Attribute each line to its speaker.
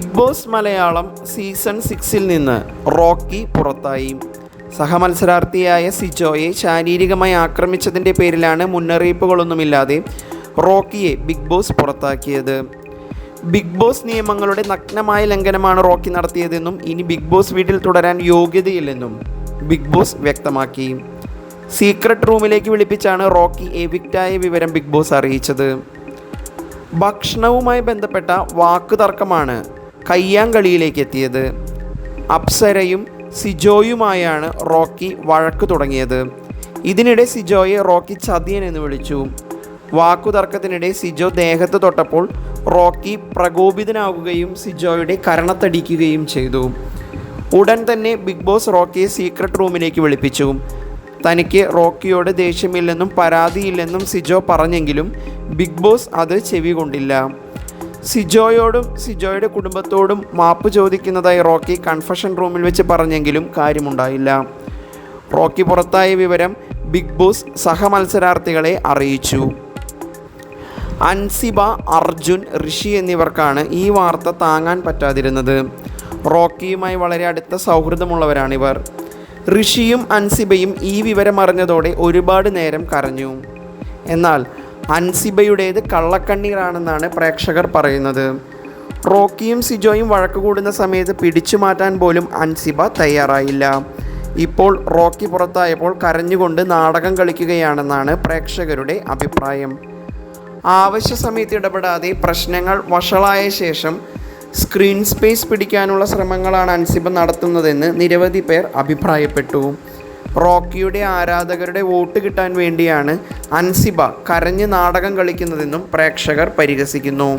Speaker 1: Boss Malayalam season സിക്സിൽ നിന്ന് Rocky പുറത്തായി. സഹമത്സരാർത്ഥിയായ സിജോയെ ശാരീരികമായി ആക്രമിച്ചതിന്റെ പേരിലാണ് മുന്നറിയിപ്പുകളൊന്നുമില്ലാതെ റോക്കിയെ ബിഗ് ബോസ് പുറത്താക്കിയത്. ബിഗ് ബോസ് നിയമങ്ങളുടെ നഗ്നമായ ലംഘനമാണ് റോക്കി നടത്തിയതെന്നും ഇനി ബിഗ് ബോസ് വീട്ടിൽ തുടരാൻ യോഗ്യതയില്ലെന്നും ബിഗ് ബോസ് വ്യക്തമാക്കി. സീക്രട്ട് റൂമിലേക്ക് വിളിപ്പിച്ചാണ് റോക്കി എവിക്റ്റായ വിവരം ബിഗ് ബോസ് അറിയിച്ചത്. ഭക്ഷണവുമായി ബന്ധപ്പെട്ട വാക്കുതർക്കമാണ് കയ്യാങ്കളിയിലേക്ക് എത്തിയത് അപ്സരയും സിജോയുമായാണ് റോക്കി വഴക്ക് തുടങ്ങിയത്. ഇതിനിടെ സിജോയെ റോക്കി ചതിയൻ എന്ന് വിളിച്ചു. വാക്കുതർക്കത്തിനിടെ സിജോ ദേഹത്ത് തൊട്ടപ്പോൾ റോക്കി പ്രകോപിതനാവുകയും സിജോയുടെ കരണത്തടിക്കുകയും ചെയ്തു. ഉടൻ തന്നെ ബിഗ് ബോസ് റോക്കിയെ സീക്രട്ട് റൂമിലേക്ക് വിളിപ്പിച്ചു. തനിക്ക് റോക്കിയോട് ദേഷ്യമില്ലെന്നും പരാതിയില്ലെന്നും സിജോ പറഞ്ഞെങ്കിലും ബിഗ് ബോസ് അത് ചെവി കൊണ്ടില്ല. സിജോയോടും സിജോയുടെ കുടുംബത്തോടും മാപ്പ് ചോദിക്കുന്നതായി റോക്കി കൺഫഷൻ റൂമിൽ വെച്ച് പറഞ്ഞെങ്കിലും കാര്യമുണ്ടായില്ല. റോക്കി പുറത്തായ വിവരം ബിഗ് ബോസ് സഹമത്സരാർത്ഥികളെ അറിയിച്ചു. അൻസിബ അർജുൻ ഋഷി എന്നിവർക്കാണ് ഈ വാർത്ത താങ്ങാൻ പറ്റാതിരുന്നത്. റോക്കിയുമായി വളരെ അടുത്ത സൗഹൃദമുള്ളവരാണിവർ. ഋഷിയും അൻസിബയും ഈ വിവരം അറിഞ്ഞതോടെ ഒരുപാട് നേരം കരഞ്ഞു. എന്നാൽ അൻസിബയുടേത് കള്ളക്കണ്ണീറാണെന്നാണ് പ്രേക്ഷകർ പറയുന്നത്. റോക്കിയും സിജോയും വഴക്ക് കൂടുന്ന സമയത്ത് പിടിച്ചു മാറ്റാൻ പോലും അൻസിബ തയ്യാറായില്ല. ഇപ്പോൾ റോക്കി പുറത്തായപ്പോൾ കരഞ്ഞുകൊണ്ട് നാടകം കളിക്കുകയാണെന്നാണ് പ്രേക്ഷകരുടെ അഭിപ്രായം. ആവശ്യ സമയത്ത് ഇടപെടാതെ പ്രശ്നങ്ങൾ വഷളായ ശേഷം സ്ക്രീൻ സ്പേസ് പിടിക്കാനുള്ള ശ്രമങ്ങളാണ് അൻസിബ നടത്തുന്നതെന്ന് നിരവധി പേർ അഭിപ്രായപ്പെട്ടു. റോക്കിയുടെ ആരാധകരുടെ വോട്ട് കിട്ടാൻ വേണ്ടിയാണ് അൻസിബ കരഞ്ഞ് നാടകം കളിക്കുന്നതെന്നും പ്രേക്ഷകർ പരിഹസിക്കുന്നു.